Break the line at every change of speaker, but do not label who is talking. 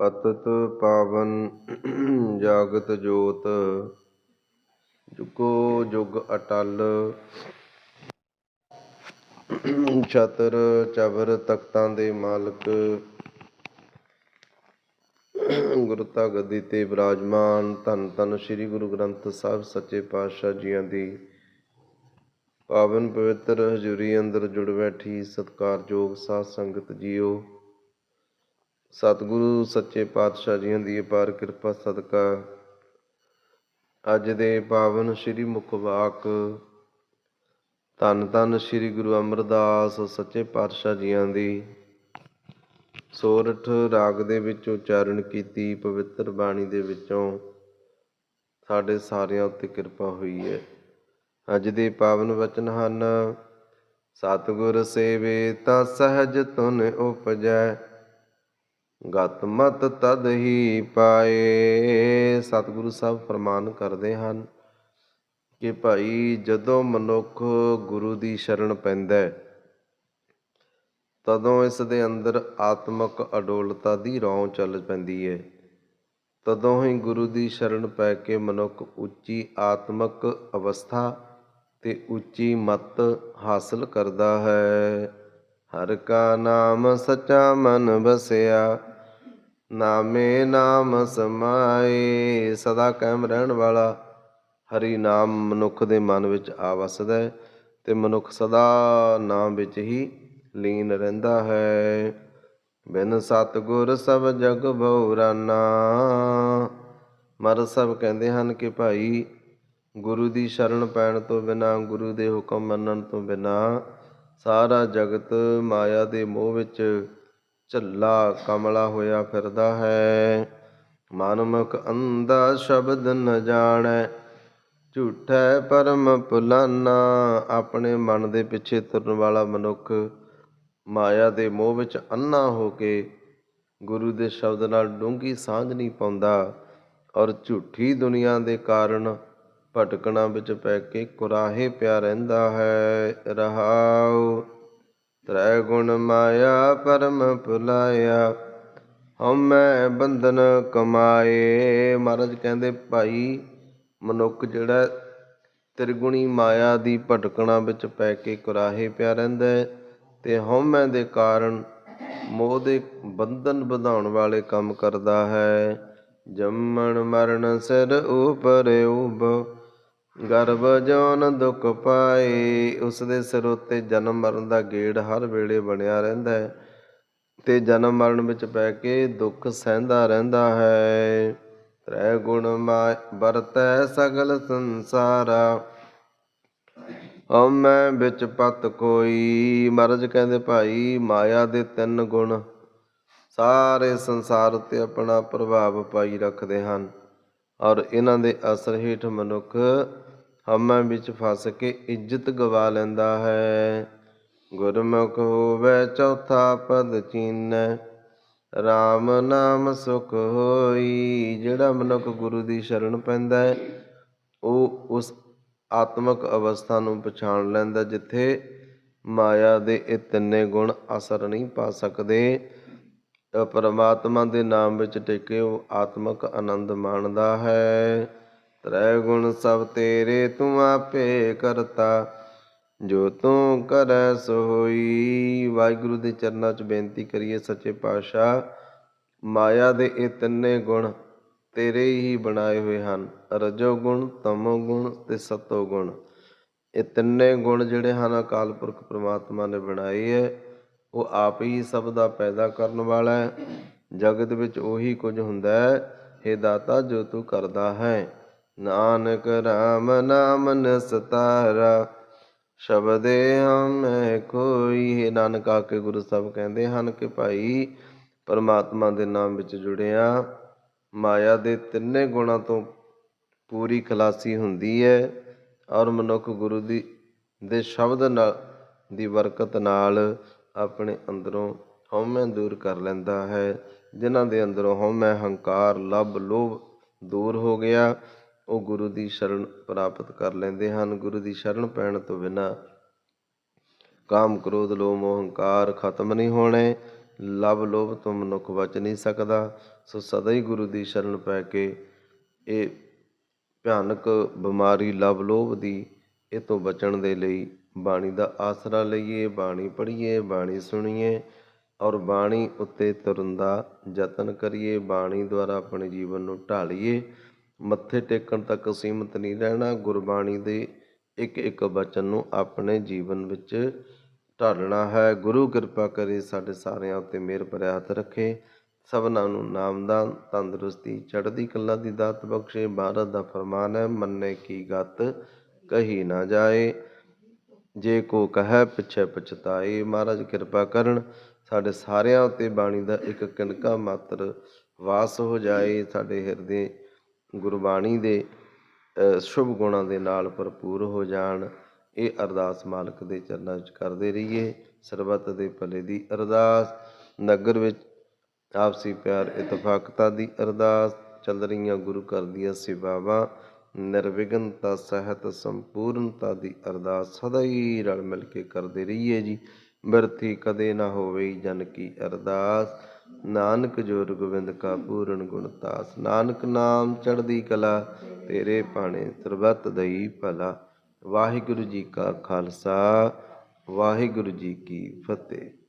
ਪਤਤ ਪਾਵਨ ਜਾਗਤ ਜੋਤ, ਜੁਗੋ ਜੁਗ ਅਟਲ। ਛਤਰ ਚਬਰ ਤਖਤਾਂ ਦੇ ਮਾਲਕ ਗੁਰਤਾ ਗੱਦੀ ਤੇ ਬਿਰਾਜਮਾਨ ਧੰਨ ਧੰਨ ਸ੍ਰੀ ਗੁਰੂ ਗ੍ਰੰਥ ਸਾਹਿਬ ਸੱਚੇ ਪਾਤਸ਼ਾਹ ਜੀਆਂ ਦੀ। ਪਾਵਨ ਪਵਿੱਤਰ ਹਜ਼ੂਰੀ ਅੰਦਰ ਜੁੜ ਬੈਠੀ ਸਤਿਕਾਰਯੋਗ ਸਾਧ ਸੰਗਤ ਜੀਓ ਸਤਿਗੁਰੂ, ਸੱਚੇ ਪਾਤਸ਼ਾਹ ਜੀਆਂ ਦੀ ਅਪਾਰ ਕਿਰਪਾ, ਸਦਕਾ। ਅੱਜ ਦੇ ਪਾਵਨ ਸ੍ਰੀ ਮੁਖ ਵਾਕ। ਧੰਨ ਧੰਨ ਸ੍ਰੀ ਗੁਰੂ ਅਮਰਦਾਸ, ਸੱਚੇ ਪਾਤਸ਼ਾਹ ਜੀਆਂ ਦੀ। ਸੋਰਠ ਰਾਗ ਦੇ ਵਿੱਚ ਉਚਾਰਨ ਕੀਤੀ ਪਵਿੱਤਰ ਬਾਣੀ ਦੇ ਵਿੱਚੋਂ ਸਾਡੇ ਸਾਰਿਆਂ ਉੱਤੇ ਕਿਰਪਾ ਹੋਈ ਹੈ। ਅੱਜ ਦੇ ਪਾਵਨ ਵਚਨ ਹਨ, ਸਤਿਗੁਰ ਸੇਵੇ ਤਾਂ ਸਹਿਜ ਤੁਨ ਉਪਜੈ ਗਤ ਮਤ ਤਦ ਹੀ ਪਾਏ। ਸਤਿਗੁਰੂ ਸਾਹਿਬ ਫਰਮਾਨ ਕਰਦੇ ਹਨ ਕਿ ਭਾਈ ਜਦੋਂ ਮਨੁੱਖ ਗੁਰੂ ਦੀ ਸ਼ਰਨ ਪੈਂਦਾ ਹੈ, ਤਦੋਂ ਇਸ ਦੇ ਅੰਦਰ ਆਤਮਿਕ ਅਡੋਲਤਾ ਦੀ ਰੌਂ ਚੱਲ ਪੈਂਦੀ ਹੈ। ਤਦੋਂ ਹੀ ਗੁਰੂ ਦੀ ਸ਼ਰਨ ਪੈ ਕੇ ਮਨੁੱਖ ਉੱਚੀ ਆਤਮਿਕ ਅਵਸਥਾ ਤੇ ਉੱਚੀ ਮਤ ਹਾਸਲ ਕਰਦਾ ਹੈ। ਹਰ ਕਾ ਨਾਮ ਸੱਚਾ ਮਨ ਬਸਿਆ ਨਾਮੇ ਨਾਮ ਸਮਾਏ, ਸਦਾ ਕਾਇਮ ਰਹਿਣ ਵਾਲਾ ਹਰੀ ਨਾਮ ਮਨੁੱਖ ਦੇ ਮਨ ਵਿੱਚ ਆ ਵਸਦਾ ਹੈ ਤੇ ਮਨੁੱਖ ਸਦਾ ਨਾਮ ਵਿੱਚ ਹੀ ਲੀਨ ਰਹਿੰਦਾ ਹੈ। ਬਿਨ ਸਤਗੁਰ ਸਭ ਜਗ ਬਉਰਾਨਾ ਮਰ ਸਭ ਕਹਿੰਦੇ ਹਨ ਕਿ ਭਾਈ ਗੁਰੂ ਦੀ ਸ਼ਰਨ ਪੈਣ ਤੋਂ ਬਿਨਾ, ਗੁਰੂ ਦੇ ਹੁਕਮ ਮੰਨਣ ਤੋਂ ਬਿਨਾ ਸਾਰਾ ਜਗਤ ਮਾਇਆ ਦੇ ਮੋਹ ਵਿੱਚ ਝੱਲਾ ਕਮਲਾ ਹੋਇਆ ਫਿਰਦਾ ਹੈ। ਮਨਮੁਖ ਅੰਦਾ ਸ਼ਬਦ ਨ ਜਾਣੈ। ਝੂਠੈ ਪਰਮ ਭੁਲਾਨਾ ਆਪਣੇ ਮਨ ਦੇ ਪਿੱਛੇ ਤੁਰਨ ਵਾਲਾ ਮਨੁੱਖ ਮਾਇਆ ਦੇ ਮੋਹ ਵਿੱਚ ਅੰਨਾ ਹੋ ਕੇ ਗੁਰੂ ਦੇ ਸ਼ਬਦ ਨਾਲ ਡੂੰਘੀ ਸਾਂਝ ਨਹੀਂ ਪਾਉਂਦਾ ਔਰ ਝੂਠੀ ਦੁਨੀਆ ਦੇ ਕਾਰਨ ਭਟਕਣਾ ਵਿੱਚ ਪੈ ਕੇ ਕੁਰਾਹੇ ਪਿਆ ਰਹਿੰਦਾ ਹੈ। ਰਹਾਉ। ਗੁਣ ਮਾਇਆ ਪਰਮ ਭੁਲਾਇਆ ਹਉਮੈ ਬੰਧਨ ਕਮਾਏ। ਮਹਾਰਾਜ ਕਹਿੰਦੇ, ਭਾਈ, ਮਨੁੱਖ ਜਿਹੜਾ ਤਿਰਗੁਣੀ ਮਾਇਆ ਦੀ ਭਟਕਣਾ ਵਿੱਚ ਪੈ ਕੇ ਕੁਰਾਹੇ ਪਿਆ ਰਹਿੰਦਾ ਹੈ ਤੇ ਹਉਮੈ ਦੇ ਕਾਰਨ ਮੋਹ ਦੇ ਬੰਧਨ ਵਧਾਉਣ ਵਾਲੇ ਕੰਮ ਕਰਦਾ ਹੈ। ਜੰਮਣ ਮਰਨ ਸਿਰ ਉਪਰ ਉਬ ਗਰਭ ਜੋਨ ਦੁਖ ਪਾਏ, ਉਸ ਦੇ ਸਿਰ ਉੱਤੇ ਜਨਮ ਮਰਨ ਦਾ ਗੇੜ ਹਰ ਵੇਲੇ ਬਣਿਆ ਰਹਿੰਦਾ ਹੈ। ਤੇ ਜਨਮ ਮਰਨ ਵਿੱਚ ਪੈ ਕੇ ਦੁੱਖ ਸਹਿੰਦਾ ਰਹਿੰਦਾ ਹੈ। ਤ੍ਰੈ ਗੁਣ ਮਾ ਵਰਤੈ ਸਗਲ ਸੰਸਾਰਾ। ਹਉਮੈ ਵਿੱਚ ਪਤ ਕੋਈ ਮਹਾਰਾਜ ਕਹਿੰਦੇ ਭਾਈ ਮਾਇਆ ਦੇ ਤਿੰਨ ਗੁਣ। ਸਾਰੇ ਸੰਸਾਰ ਉੱਤੇ ਆਪਣਾ ਪ੍ਰਭਾਵ ਪਾਈ ਰੱਖਦੇ ਹਨ। ਔਰ ਇਹਨਾਂ ਦੇ ਅਸਰ ਹੇਠ ਮਨੁੱਖ ਹਮਾਂ ਵਿੱਚ ਫਸ ਕੇ ਇੱਜ਼ਤ ਗਵਾ ਲੈਂਦਾ ਹੈ। ਗੁਰਮੁਖ ਹੋਵੇ ਚੌਥਾ ਪਦ ਚੀਨੈ RAM ਨਾਮ ਸੁਖ ਹੋਈ। ਜਿਹੜਾ ਮਨੁੱਖ ਗੁਰੂ ਦੀ ਸ਼ਰਨ ਪੈਂਦਾ ਹੈ, ਉਹ ਉਸ ਆਤਮਿਕ ਅਵਸਥਾ ਨੂੰ ਪਛਾਣ ਲੈਂਦਾ ਜਿੱਥੇ ਮਾਇਆ ਦੇ ਇਹ ਤਿੰਨੇ ਗੁਣ ਅਸਰ ਨਹੀਂ ਪਾ ਸਕਦੇ। ਪਰਮਾਤਮਾ ਦੇ ਨਾਮ ਵਿੱਚ ਟਿਕੇ ਉਹ ਆਤਮਿਕ ਆਨੰਦ ਮਾਣਦਾ ਹੈ। ਤ੍ਰੈ ਗੁਣ ਸਭ ਤੇਰੇ ਤੂੰ ਆਪੇ ਕਰਤਾ, ਜੋ ਤੂੰ ਕਰੈ ਸੋ ਹੋਈ। ਵਾਹਿਗੁਰੂ ਦੇ ਚਰਨਾਂ 'ਚ ਬੇਨਤੀ ਕਰੀਏ ਸੱਚੇ ਪਾਤਸ਼ਾਹ, ਮਾਇਆ ਦੇ ਇਹ ਤਿੰਨੇ ਗੁਣ ਤੇਰੇ ਹੀ ਬਣਾਏ ਹੋਏ ਹਨ। ਰਜੋ ਗੁਣ, ਤਮੋ ਗੁਣ ਤੇ ਸਤੋ ਗੁਣ। ਇਹ ਤਿੰਨੇ ਗੁਣ ਜਿਹੜੇ ਹਨ, ਅਕਾਲ ਪੁਰਖ ਪ੍ਰਮਾਤਮਾ ਨੇ ਬਣਾਏ ਹੈ। ਉਹ ਆਪ ਹੀ ਸਭ ਦਾ ਪੈਦਾ ਕਰਨ ਵਾਲਾ ਹੈ। ਜਗਤ ਵਿੱਚ ਉਹੀ ਕੁਝ ਹੁੰਦਾ ਹੈ। हे ਦਾਤਾ, ਜੋ ਤੂੰ ਕਰਦਾ ਹੈ। ਨਾਨਕ ਰਾਮ ਨਾਮ ਨਸਤਾਰਾ। ਸ਼ਬਦੇ ਹਮੇ ਕੋਈ। ਹੈ ਨਾਨਕ, ਆ ਕੇ ਗੁਰੂ ਸਾਹਿਬ ਕਹਿੰਦੇ ਹਨ ਕਿ ਭਾਈ ਪਰਮਾਤਮਾ ਦੇ ਨਾਮ ਵਿੱਚ ਜੁੜਿਆ। ਮਾਇਆ ਦੇ ਤਿੰਨੇ ਗੁਣਾਂ ਤੋਂ ਪੂਰੀ ਖਲਾਸੀ ਹੁੰਦੀ ਹੈ ਔਰ ਮਨੁੱਖ ਗੁਰੂ ਦੀ, ਦੇ ਸ਼ਬਦ ਨਾਲ, ਦੀ ਬਰਕਤ ਨਾਲ ਆਪਣੇ ਅੰਦਰੋਂ ਹਉਮੈ ਦੂਰ ਕਰ ਲੈਂਦਾ ਹੈ। ਜਿਨ੍ਹਾਂ ਦੇ ਅੰਦਰੋਂ ਹਉਮੈ ਹੰਕਾਰ, ਲਬ, ਲੋਭ ਦੂਰ ਹੋ ਗਿਆ, ਉਹ ਗੁਰੂ ਦੀ ਸ਼ਰਨ ਪ੍ਰਾਪਤ ਕਰ ਲੈਂਦੇ ਹਨ। ਗੁਰੂ ਦੀ ਸ਼ਰਨ ਪੈਣ ਤੋਂ ਬਿਨਾ ਕਾਮ, ਕ੍ਰੋਧ, ਲੋਭ ਮੋਹ ਹੰਕਾਰ ਖਤਮ ਨਹੀਂ ਹੋਣੇ। ਲਵ ਲੋਭ ਤੋਂ ਮਨੁੱਖ ਬਚ ਨਹੀਂ ਸਕਦਾ। ਸੋ ਸਦਾ ਹੀ ਗੁਰੂ ਦੀ ਸ਼ਰਨ ਪੈ ਕੇ ਇਹ ਭਿਆਨਕ ਬਿਮਾਰੀ ਲਵ ਲੋਭ ਦੀ ਇਹ ਤੋਂ ਬਚਣ ਦੇ ਲਈ ਬਾਣੀ ਦਾ ਆਸਰਾ ਲਈਏ, ਬਾਣੀ ਪੜ੍ਹੀਏ, ਬਾਣੀ ਸੁਣੀਏ ਔਰ ਬਾਣੀ ਉੱਤੇ ਤੁਰਨ ਦਾ ਯਤਨ ਕਰੀਏ, ਬਾਣੀ ਦੁਆਰਾ ਆਪਣੇ ਜੀਵਨ ਨੂੰ ਢਾਲੀਏ। ਮੱਥੇ ਟੇਕਣ ਤੱਕ ਸੀਮਤ ਨਹੀਂ ਰਹਿਣਾ, ਗੁਰਬਾਣੀ ਦੇ ਇੱਕ ਇੱਕ ਬਚਨ ਨੂੰ ਆਪਣੇ ਜੀਵਨ ਵਿੱਚ ਢਾਲਣਾ ਹੈ। ਗੁਰੂ ਕਿਰਪਾ ਕਰੇ ਸਾਡੇ ਸਾਰਿਆਂ ਉੱਤੇ ਮਿਹਰ ਭਰਿਆ ਹੱਥ ਰੱਖੇ। ਸਭਨਾਂ ਨੂੰ ਨਾਮਦਾਨ ਤੰਦਰੁਸਤੀ, ਚੜ੍ਹਦੀ ਕਲਾ ਦੀ ਦਾਤ ਬਖਸ਼ੇ। ਭਾਰਤ ਦਾ ਫਰਮਾਨ ਹੈ, ਮੰਨੇ ਕੀ ਗਤ ਕਹੀ ਨਾ ਜਾਏ। ਜੇ ਕੋ ਕਹੈ ਪਿਛੈ ਪਛਤਾਏ ਮਹਾਰਾਜ ਕਿਰਪਾ ਕਰਨ, ਸਾਡੇ ਸਾਰਿਆਂ ਉੱਤੇ ਬਾਣੀ ਦਾ ਇੱਕ ਕਿਣਕਾ ਮਾਤਰ ਵਾਸ ਹੋ ਜਾਏ, ਸਾਡੇ ਹਿਰਦੇ ਗੁਰਬਾਣੀ ਦੇ ਸ਼ੁਭ ਗੁਣਾਂ ਦੇ ਨਾਲ ਭਰਪੂਰ ਹੋ ਜਾਣ। ਇਹ ਅਰਦਾਸ ਮਾਲਕ ਦੇ ਚਰਨਾਂ ਵਿੱਚ ਕਰਦੇ ਰਹੀਏ, ਸਰਬੱਤ ਦੇ ਭਲੇ ਦੀ ਅਰਦਾਸ, ਨਗਰ ਵਿੱਚ ਆਪਸੀ ਪਿਆਰ ਇਤਫਾਕਤਾ ਦੀ ਅਰਦਾਸ ਚੱਲ ਰਹੀਆਂ ਗੁਰੂ ਘਰ ਦੀਆਂ ਸੇਵਾਵਾਂ ਨਿਰਵਿਘਨਤਾ, ਸਹਿਤ, ਸੰਪੂਰਨਤਾ ਦੀ ਅਰਦਾਸ ਸਦਾ ਹੀ ਰਲ ਮਿਲ ਕੇ ਕਰਦੇ ਰਹੀਏ ਜੀ। ਬਿਰਥੀ ਕਦੇ ਨਾ ਹੋਵੇ ਜਨ ਕੀ ਅਰਦਾਸ। ਨਾਨਕ ਜੋਰ ਗੋਬਿੰਦ ਕਾ ਪੂਰਨ ਗੁਣਤਾਸ ਨਾਨਕ ਨਾਮ ਚੜ੍ਹਦੀ ਕਲਾ, ਤੇਰੇ ਭਾਣੇ ਸਰਬੱਤ ਦਈ ਭਲਾ। ਵਾਹਿਗੁਰੂ ਜੀ ਕਾ ਖਾਲਸਾ, ਵਾਹਿਗੁਰੂ ਜੀ ਕੀ ਫਤਿਹ।